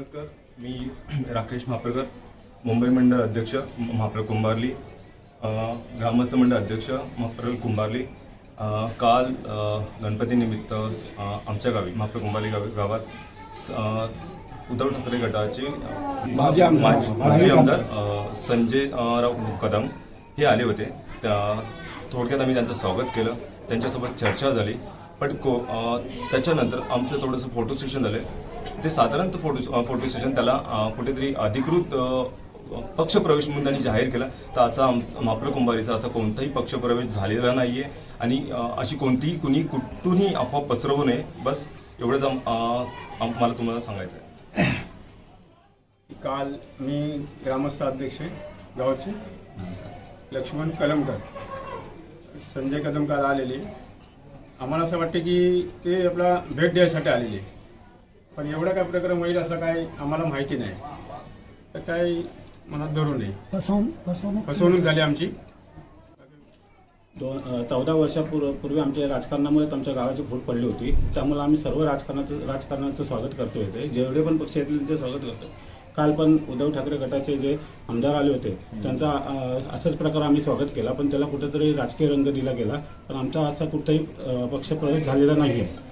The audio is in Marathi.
नमस्कार. मी राकेश महाप्रकर मुंबई मंडळ अध्यक्ष महाप्रल कुंभारली ग्रामस्थ मंडळ अध्यक्ष महाप्रल कुंभारली काल गणपतीनिमित्त आमच्या गावी महाप्रल कुंभारली गावी गावात उद्धव ठाकरे गटाचे माजी आमदार. संजय राव कदम हे आले होते. त्या- थोडक्यात आम्ही त्यांचं स्वागत केलं. त्यांच्यासोबत चर्चा झाली. पण को त्याच्यानंतर आमचं थोडंसं फोटो सेशन झालं. ते साधारणतः फोटो फोटो सेशन त्याला कुठेतरी अधिकृत अ, पक्षप्रवेश म्हणून त्यांनी जाहीर केला. तर असा माप्र कुंभारीचा असा कोणताही पक्षप्रवेश झालेला नाहीये. आणि अशी कोणतीही कुणी कुठूनही अफवा पसरवू नये. बस एवढंच मला तुम्हाला सांगायचं आहे. काल मी ग्रामस्थ अध्यक्ष आहे गावचे. लक्ष्मण कलमकर. संजय कदम काल आलेले. आम्हाला असं वाटतं की ते आपला भेट द्यायसाठी आलेले. पण एवढा काय प्रकार होईल असं काय आम्हाला माहिती नाही. तर काय मनात धरू नये. फसवणूक फसवणूक झाली आमची. दोन चौदा वर्षापूर्वी पूर्वी आमच्या राजकारणामुळेच आमच्या गावाची फूट पडली होती. त्यामुळे आम्ही सर्व राजकारणाचं राजकारणाचं स्वागत करतो येते जेवढे पण पक्ष आहेत त्यांचे स्वागत करतो. काल पण उद्धव ठाकरे गटाचे जे आमदार आले होते त्यांचा असाच प्रकार आम्ही स्वागत केला. पण त्याला कुठेतरी राजकीय रंग दिला गेला. पण आमचा असा कुठेही अ, पक्षप्रवेश झालेला नाही आहे